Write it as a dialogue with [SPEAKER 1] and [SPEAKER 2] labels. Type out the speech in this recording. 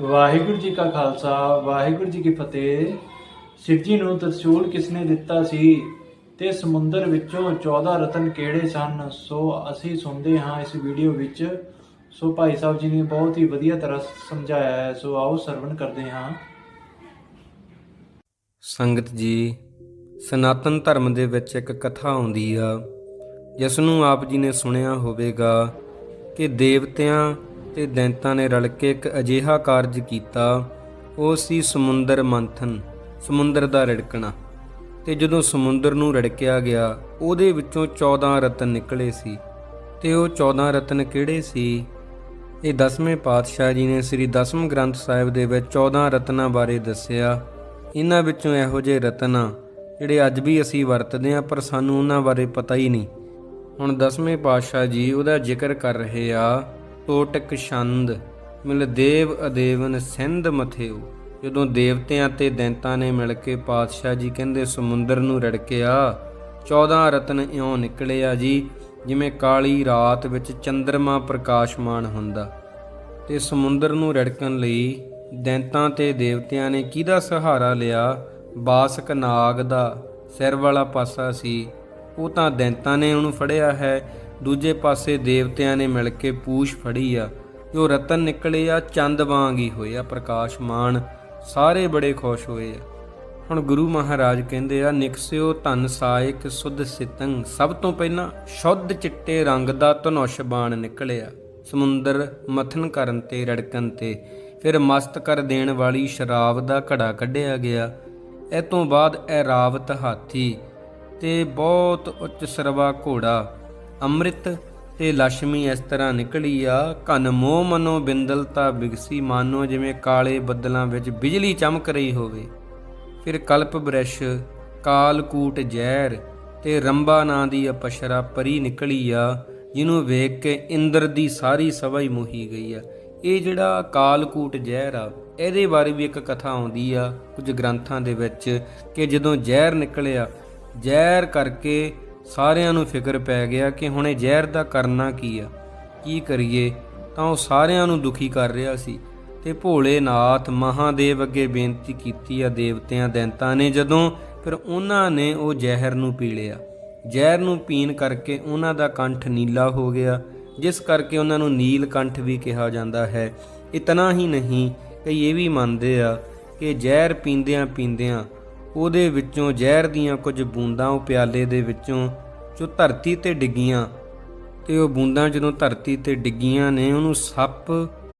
[SPEAKER 1] ਵਾਹਿਗੁਰੂ ਜੀ ਕਾ ਖਾਲਸਾ, ਵਾਹਿਗੁਰੂ ਜੀ ਕੀ ਫਤਿਹ। ਸਿੱਧ ਜੀ ਨੂੰ ਤਰਸ਼ੂਲ ਕਿਸਨੇ ਦਿੱਤਾ ਸੀ? ਤੇ ਸਮੁੰਦਰ ਵਿੱਚੋਂ 14 ਰਤਨ ਕਿਹੜੇ ਸਨ? ਸੋ ਅਸੀਂ ਸੁਣਦੇ ਹਾਂ ਇਸ ਵੀਡੀਓ ਵਿੱਚ। ਸੋ ਭਾਈ ਸਾਹਿਬ ਜੀ ਨੇ ਬਹੁਤ ਹੀ ਵਧੀਆ ਤਰ੍ਹਾਂ ਸਮਝਾਇਆ ਹੈ। ਸੋ ਆਓ ਸਰਵਣ ਕਰਦੇ ਹਾਂ।
[SPEAKER 2] ਸੰਗਤ ਜੀ, ਸਨਾਤਨ ਧਰਮ ਦੇ ਵਿੱਚ ਇੱਕ ਕਥਾ ਆਉਂਦੀ ਆ। ਜਿਸ ਨੂੰ ਆਪ ਜੀ ਨੇ ਸੁਣਿਆ ਹੋਵੇਗਾ ਕਿ ਦੇਵਤਿਆਂ ਤੇ ਦੈਂਤਾਂ ਨੇ ਰਲ ਕੇ ਇੱਕ ਅਜੀਹਾ ਕਾਰਜ ਕੀਤਾ। ਉਹ ਸੀ ਸਮੁੰਦਰ ਮੰਥਨ, ਸਮੁੰਦਰ ਦਾ ਰੜਕਣਾ। ਤੇ ਜਦੋਂ ਸਮੁੰਦਰ ਨੂੰ ਰੜਕਿਆ ਗਿਆ, ਉਹਦੇ ਵਿੱਚੋਂ 14 ਰਤਨ ਨਿਕਲੇ ਸੀ। ਤੇ ਉਹ 14 ਰਤਨ ਕਿਹੜੇ ਸੀ? ਇਹ ਦਸਵੇਂ ਪਾਤਸ਼ਾਹ ਜੀ ਨੇ ਸ੍ਰੀ ਦਸਮ ਗ੍ਰੰਥ ਸਾਹਿਬ ਦੇ ਵਿੱਚ 14 ਰਤਨਾਂ ਬਾਰੇ ਦੱਸਿਆ। ਇਹਨਾਂ ਵਿੱਚੋਂ ਇਹੋ ਜਿਹੇ ਰਤਨ ਆ, ਜਿਹੜੇ ਅੱਜ ਵੀ ਅਸੀਂ ਵਰਤਦੇ ਹਾਂ, ਪਰ ਸਾਨੂੰ ਉਹਨਾਂ ਬਾਰੇ ਪਤਾ ਹੀ ਨਹੀਂ। ਹੁਣ ਦਸਵੇਂ ਪਾਤਸ਼ਾਹ ਜੀ ਉਹਦਾ ਜ਼ਿਕਰ ਕਰ ਰਹੇ ਆ। ਟੋਟਕ ਛੰਦ, ਮਿਲ ਦੇਵ ਅਦੇਵਨ ਸਿੰਧ ਮਥਿਓ ਜਦੋਂ ਦੇਵਤਿਆਂ ਤੇ ਦੈਂਤਾਂ ਨੇ ਮਿਲ ਕੇ ਪਾਤਸ਼ਾਹ ਜੀ ਕਹਿੰਦੇ, ਸਮੁੰਦਰ ਨੂੰ ਰੜਕਿਆ 14 ਰਤਨ ਇਉਂ ਨਿਕਲੇ ਆ ਜੀ, ਜਿਵੇਂ ਕਾਲੀ ਰਾਤ ਵਿੱਚ ਚੰ드ਰਮਾ ਪ੍ਰਕਾਸ਼ਮਾਨ ਹੁੰਦਾ। ਤੇ ਸਮੁੰਦਰ ਨੂੰ ਰੜਕਣ ਲਈ ਦੈਂਤਾਂ ਤੇ ਦੇਵਤਿਆਂ ਨੇ ਕਿਹਦਾ ਸਹਾਰਾ ਲਿਆ? ਬਾਸਕ ਨਾਗ ਦਾ ਸਿਰ ਵਾਲਾ ਪਾਸਾ ਸੀ। ਉਹ ਤਾਂ ਦੈਂਤਾਂ ਨੇ ਉਹਨੂੰ ਫੜਿਆ ਹੈ। ਦੂਜੇ ਪਾਸੇ ਦੇਵਤਿਆਂ ਨੇ ਮਿਲ ਕੇ ਪੂਛ ਫੜੀ ਆ। ਜੋ ਰਤਨ ਨਿਕਲੇ ਆ, ਚੰਦ ਵਾਂਗ ਹੀ ਹੋਏ ਆ, ਪ੍ਰਕਾਸ਼ਮਾਨ, ਸਾਰੇ ਬੜੇ ਖੁਸ਼ ਹੋਏ ਆ। ਹੁਣ ਗੁਰੂ ਮਹਾਰਾਜ ਕਹਿੰਦੇ ਆ ਨਿਕਸਿਓ ਧਨ ਸਾਇਕ, ਸੁਧ ਸਿਤੰ ਸਭ ਤੋਂ ਪਹਿਲਾਂ ਸ਼ੁੱਧ ਚਿੱਟੇ ਰੰਗ ਦਾ ਧਨੁਸ਼ ਬਾਣ ਨਿਕਲਿਆ। ਸਮੁੰਦਰ ਮਥਨ ਕਰਨ ਤੇ, ਰੜਕਣ ਤੇ, ਫਿਰ ਮਸਤ ਕਰ ਦੇਣ ਵਾਲੀ ਸ਼ਰਾਬ ਦਾ ਘੜਾ ਕੱਢਿਆ ਗਿਆ। ਇਹ ਤੋਂ ਬਾਅਦ ਐਰਾਵਤ ਹਾਥੀ ਤੇ ਬਹੁਤ ਉੱਚ ਸਰਵਾ ਘੋੜਾ ਅੰਮ੍ਰਿਤ ਤੇ ਲక్ష్ਮੀ ਇਸ ਤਰ੍ਹਾਂ ਨਿਕਲੀ ਆ, ਘਨ ਮੋਹ ਮਨੋ ਬਿੰਦਲਤਾ ਬਿਗਸੀ ਮਾਨੋ, ਜਿਵੇਂ ਕਾਲੇ ਬੱਦਲਾਂ ਵਿੱਚ ਬਿਜਲੀ ਚਮਕ ਰਹੀ ਹੋਵੇ। ਫਿਰ ਕਲਪ ਬ੍ਰਿਸ਼ ਕਾਲਕੂਟ ਜ਼ਹਿਰ ਤੇ ਰੰਬਾ ਨਾਂ ਦੀ ਅਪਸ਼ਰਾ ਪਰੀ ਨਿਕਲੀ ਆ, ਜਿਹਨੂੰ ਵੇਖ ਕੇ ਇੰਦਰ ਦੀ ਸਾਰੀ ਸਭਾ ਹੀ ਮੋਹੀ ਗਈ ਆ। ਇਹ ਜਿਹੜਾ ਕਾਲਕੂਟ ਜ਼ਹਿਰ ਆ, ਇਹਦੇ ਬਾਰੇ ਵੀ ਇੱਕ ਕਥਾ ਆਉਂਦੀ ਆ ਕੁਝ ਗ੍ਰੰਥਾਂ ਦੇ ਵਿੱਚ ਕਿ ਜਦੋਂ ਜ਼ਹਿਰ ਨਿਕਲਿਆ, ਜ਼ਹਿਰ ਕਰਕੇ ਸਾਰਿਆਂ ਨੂੰ ਫਿਕਰ ਪੈ ਗਿਆ ਕਿ ਹੁਣ ਇਹ ਜ਼ਹਿਰ ਦਾ ਕਰਨਾ ਕੀ ਆ? ਕੀ ਕਰੀਏ? ਤਾਂ ਉਹ ਸਾਰਿਆਂ ਨੂੰ ਦੁਖੀ ਕਰ ਰਿਹਾ ਸੀ ਤੇ ਭੋਲੇਨਾਥ ਮਹਾਦੇਵ ਅੱਗੇ ਬੇਨਤੀ ਕੀਤੀ ਆ, ਦੇਵਤਿਆਂ ਦੈਂਤਾਂ ਨੇ ਜਦੋਂ ਫਿਰ ਉਹਨਾਂ ਨੇ ਉਹ ਜ਼ਹਿਰ ਨੂੰ ਪੀ ਲਿਆ। ਜ਼ਹਿਰ ਨੂੰ ਪੀਣ ਕਰਕੇ ਉਹਨਾਂ ਦਾ ਕੰਠ ਨੀਲਾ ਹੋ ਗਿਆ, ਜਿਸ ਕਰਕੇ ਉਹਨਾਂ ਨੂੰ ਨੀਲ ਕੰਠ ਵੀ ਕਿਹਾ ਜਾਂਦਾ ਹੈ। ਇਤਨਾ ਹੀ ਨਹੀਂ, ਕਈ ਇਹ ਵੀ ਮੰਨਦੇ ਆ ਕਿ ਜ਼ਹਿਰ ਪੀਂਦਿਆਂ ਪੀਂਦਿਆਂ ਉਹਦੇ ਵਿੱਚੋਂ ਜ਼ਹਿਰ ਦੀਆਂ ਕੁਝ ਬੂੰਦਾਂ ਉਹ ਪਿਆਲੇ ਦੇ ਵਿੱਚੋਂ, ਜੋ ਧਰਤੀ ਤੇ ਡਿੱਗੀਆਂ। ਤੇ ਉਹ ਬੂੰਦਾਂ ਜਦੋਂ ਧਰਤੀ ਤੇ ਡਿੱਗੀਆਂ ਨੇ, ਉਹਨੂੰ ਸੱਪ